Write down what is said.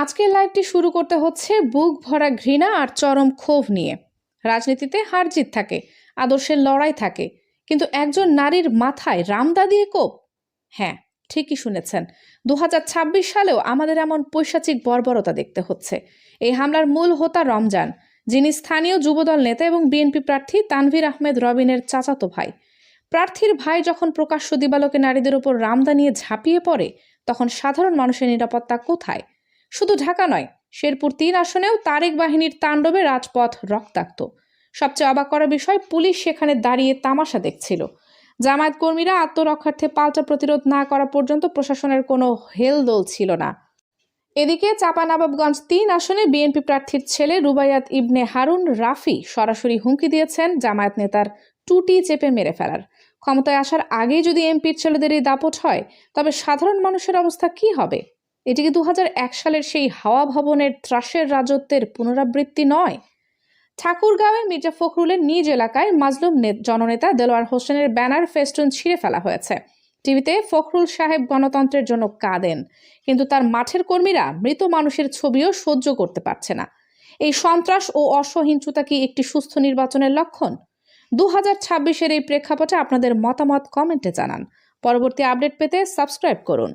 আজকের লাইভটি শুরু করতে হচ্ছে বুক ভরা ঘৃণা আর চরম ক্ষোভ নিয়ে। রাজনীতিতে হার জিত থাকে, আদর্শের লড়াই থাকে, কিন্তু একজন নারীর মাথায় রামদা দিয়ে কোপ? হ্যাঁ ঠিকই শুনেছেন। দু হাজার ছাব্বিশ সালেও আমাদের এমন পৈশাচিক বর্বরতা দেখতে হচ্ছে। এই হামলার মূল হোতা রমজান, যিনি স্থানীয় যুবদল নেতা এবং বিএনপি প্রার্থী তানভীর আহমেদ রবিনের চাচাতো ভাই। প্রার্থীর ভাই যখন প্রকাশ্য দিবালোকে নারীদের উপর রামদা নিয়ে ঝাঁপিয়ে পড়ে, তখন সাধারণ মানুষের নিরাপত্তা কোথায়? শুধু ঢাকা নয়, শেরপুর তিন আসনেও তারেক বাহিনীর তাণ্ডবে রাজপথ রক্তাক্ত। সবচেয়ে অবাক করার বিষয়, পুলিশ সেখানে দাঁড়িয়ে তামাশা দেখছিল। জামায়াত কর্মীরা আত্মরক্ষার্থে পাল্টা প্রতিরোধ না করা পর্যন্ত প্রশাসনের কোনো হেলদোল ছিল না। এদিকে চাঁপানবাবগঞ্জ তিন আসনে বিএনপি প্রার্থীর ছেলে রুবাইয়াত ইবনে হারুন রাফি সরাসরি হুমকি দিয়েছেন জামায়াত নেতার টুটি চেপে মেরে ফেলার। ক্ষমতায় আসার আগেই যদি এমপির ছেলেদের এই দাপট হয়, তবে সাধারণ মানুষের অবস্থা কি হবে? এটি কি দু সালের সেই হাওয়া ভবনের ত্রাসের রাজত্বের পুনরাবৃত্তি নয়। ঠাকুরগাঁওয়ে মির্জা ফখরুলের নিজ এলাকায় মাজলুম জননেতা দেলোয়ার হোসেনের ব্যানার ফেস্টুন ছিঁড়ে ফেলা হয়েছে। টিভিতে ফখরুল সাহেব গণতন্ত্রের জন্য কাঁদেন, কিন্তু তার মাঠের কর্মীরা মৃত মানুষের ছবিও সহ্য করতে পারছে না। এই সন্ত্রাস ও অসহিংসতা কি একটি সুস্থ নির্বাচনের লক্ষণ? দু হাজার ছাব্বিশের এই প্রেক্ষাপটে আপনাদের মতামত কমেন্টে জানান। পরবর্তী আপডেট পেতে সাবস্ক্রাইব করুন।